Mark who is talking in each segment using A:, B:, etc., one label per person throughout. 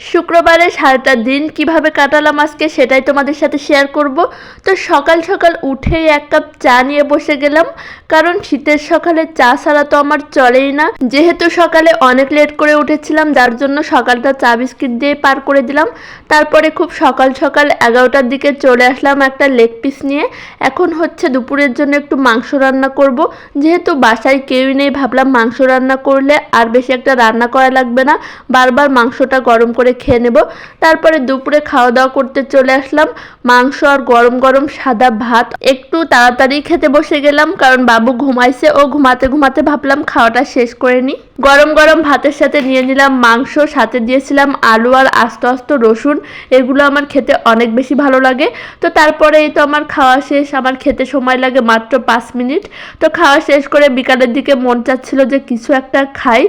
A: শুক্রবারে সারাটা দিন, কীভাবে কাটালাম আজকে সেটাই তোমাদের সাথে শেয়ার করব। তো সকাল সকাল উঠেই এক কাপ চা নিয়ে বসে গেলাম, কারণ শীতের সকালে চা ছাড়া তো আমার চলেই না। যেহেতু সকালে অনেক লেট করে উঠেছিলাম, যার জন্য সকালটা চা বিস্কিট দিয়ে পার করে দিলাম। তারপরে খুব সকাল সকাল এগারোটার দিকে চলে আসলাম একটা লেগ পিস নিয়ে। এখন হচ্ছে দুপুরের জন্য একটু মাংস রান্না করব। যেহেতু বাসায় কেউই নেই, ভাবলাম মাংস রান্না করলে আর বেশি একটা রান্না করা লাগবে না। বারবার মাংসটা গরম করে খেয়ে নেব। তারপরে দুপুরে খাওয়া দাওয়া করতে চলে আসলাম। মাংস আর গরম গরম সাদা ভাত। একটু তাড়াতাড়ি খেতে বসে গেলাম, কারণ বাবু ঘুমাইছে। ও ঘুমাতে ঘুমাতে ভাবলাম খাওয়াটা শেষ করে নিই গরম গরম ভাতের সাথে নিয়ে নিলাম মাংস, সাথে দিয়েছিলাম আলু আর আস্ত আস্ত রসুন। এগুলো আমার খেতে অনেক বেশি ভালো লাগে। তো তারপরে এই তো আমার খাওয়া শেষ। আমার খেতে সময় লাগে মাত্র পাঁচ মিনিট। তো খাওয়া শেষ করে বিকালের দিকে মন চাচ্ছিল যে কিছু একটা খাই।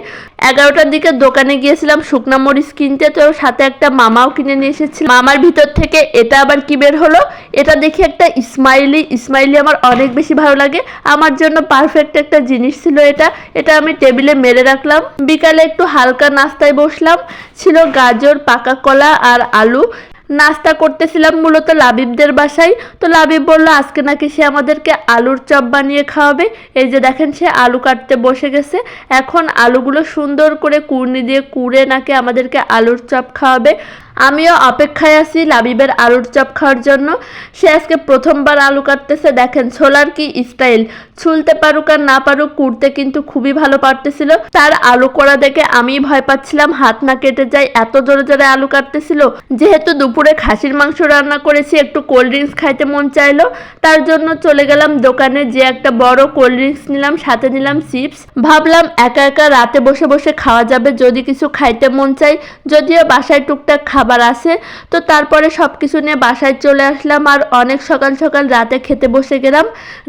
A: এগারোটার দিকে দোকানে গিয়েছিলাম শুকনা মরিচ কিনতে। তো সাথে একটা মামাও কিনে নিয়ে এসেছিল। মামার ভিতর থেকে এটা আবার কি বের হলো? এটা দেখে একটা স্মাইলি স্মাইলি আমার অনেক বেশি ভালো লাগে। আমার জন্য পারফেক্ট একটা জিনিস ছিল এটা। এটা আমি টেবিলে মেরে রাখলাম। বিকালে একটু হালকা নাস্তায় বসলাম। ছিল গাজর, পাকা কলা আর আলু। নাস্তা করতেছিলাম মূলত লাবিবদের বাসায়। তো লাবিব বলল, আজকে নাকি সে আমাদেরকে আলুর চপ বানিয়ে খাওয়াবে। এই যে দেখেন সে আলু কাটতে বসে গেছে। এখন আলুগুলো সুন্দর করে কুড়নি দিয়ে কুড়ে নাকি আমাদেরকে আলুর চপ খাওয়াবে। আমিও অপেক্ষায় আছি লাবিবের আলুর চপ খাওয়ার জন্য। সে আজকে প্রথমবার আলু কাটতেছে, দেখেন ছোলার কি স্টাইল ছুলতে পারুক আর না পারুক, কুড়তে কিন্তু খুবই ভালো পারতেছিল। তার আলু করা দেখে আমি ভয় পাচ্ছিলাম, হাত না কেটে যায়, এত জোরে জোরে আলু কাটতেছিল। যেহেতু দুপুরে খাসির মাংস রান্না করেছি, একটু কোল্ড ড্রিঙ্কস খাইতে মন চাইলো, তার জন্য চলে গেলাম দোকানে, যে একটা বড় কোল্ড ড্রিঙ্কস নিলাম, সাথে নিলাম চিপস। ভাবলাম একা একা রাতে বসে বসে খাওয়া যাবে, যদি কিছু খাইতে মন চাই, যদিও বাসায় টুকটাক খাবার আছে। তো তারপরে সব কিছু নিয়ে বাসায় চলে আসলাম আর অনেক সকাল সকাল রাতে খেতে বসে গেলাম।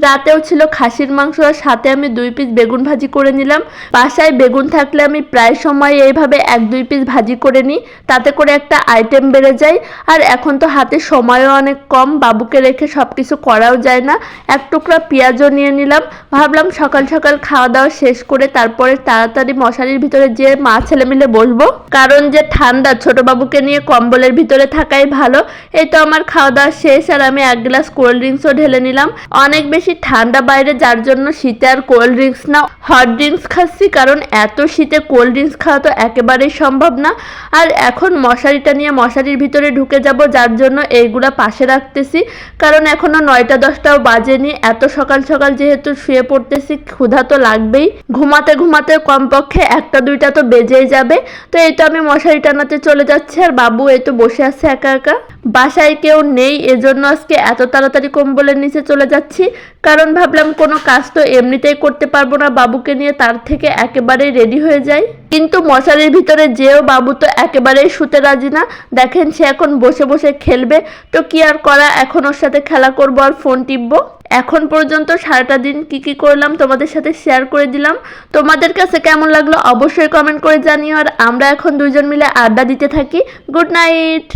A: রাতেও ছিল খাসির মাংস আর সাথে আমি দুই পিস বেগুন ভাজি করে নিলাম। বাসায় বেগুন থাকলে আমি প্রায় সময় এইভাবে এক দুই পিস ভাজি করে নিই। তাতে করে একটা আইটেম বেড়ে যায়। আর এখন তো হাতে সময়ও অনেক কম, বাবুকে রেখে সব কিছু করাও যায় না। এক টুকরা পেঁয়াজও নিয়ে নিলাম। ভাবলাম সকাল সকাল খাওয়া দাওয়া শেষ করে তারপরে তাড়াতাড়ি মশারির ভিতরে যে মা ছেলে মিলে বসবো। কারণ যে ঠান্ডা ছোট বাবুকে নিয়ে কম্বলের ভিতরে থাকাই ভালো। এই তো আমার খাওয়া দাওয়া শেষ, আর আমি এক গ্লাস কোল্ড ড্রিঙ্কসও ঢেলে নিলাম। অনেক বেশি ঠান্ডা বাইরে, যার জন্য শীতে আর কোল্ড ড্রিঙ্কস না, হট ড্রিঙ্কস খাচ্ছি, কারণ এত শীতে কোল্ড ড্রিঙ্কস খাওয়া তো একেবারেই সম্ভব না। আর এখন মশারিটা নিয়ে মশারির ভিতরে ঢুকে যাব, যার জন্য এইগুলা পাশে রাখতেছি। কারণ এখনও নয়টা দশটাও বাজেনি, এত সকাল সকাল যেহেতু শুয়ে পড়তেছি, ক্ষুধা তো লাগবেই। ঘুমাতে ঘুমাতে কমপক্ষে একটা দুইটা তো বেজেই যাবে। তো এই তো আমি মশারি টানাতে চলে যাচ্ছি, আর বাবু এই তো বসে আছে একা একা। বাসায় কেউ নেই, এজন্য আজকে এত তাড়াতাড়ি কম্বলের নিচে চলে যাচ্ছি। কারণ ভাবলাম কোনো কাজ তো এমনিতেই করতে পারব না, বাবুকে নিয়ে তার থেকে একেবারেই রেডি হয়ে যাই। কিন্তু মশারির ভিতরে যেও বাবু তো একেবারেই শুতে রাজি না। দেখেন সে এখন বসে বসে খেলবে। তো কি আর করা, এখন ওর সাথে খেলা করব আর ফোন টিপবো। এখন পর্যন্ত সারাটা দিন কি কি করলাম তোমাদের সাথে শেয়ার করে দিলাম। তোমাদের কাছে কেমন লাগল অবশ্যই কমেন্ট করে জানিও। আর আমরা এখন দুইজন মিলে আড্ডা দিতে থাকি। Good night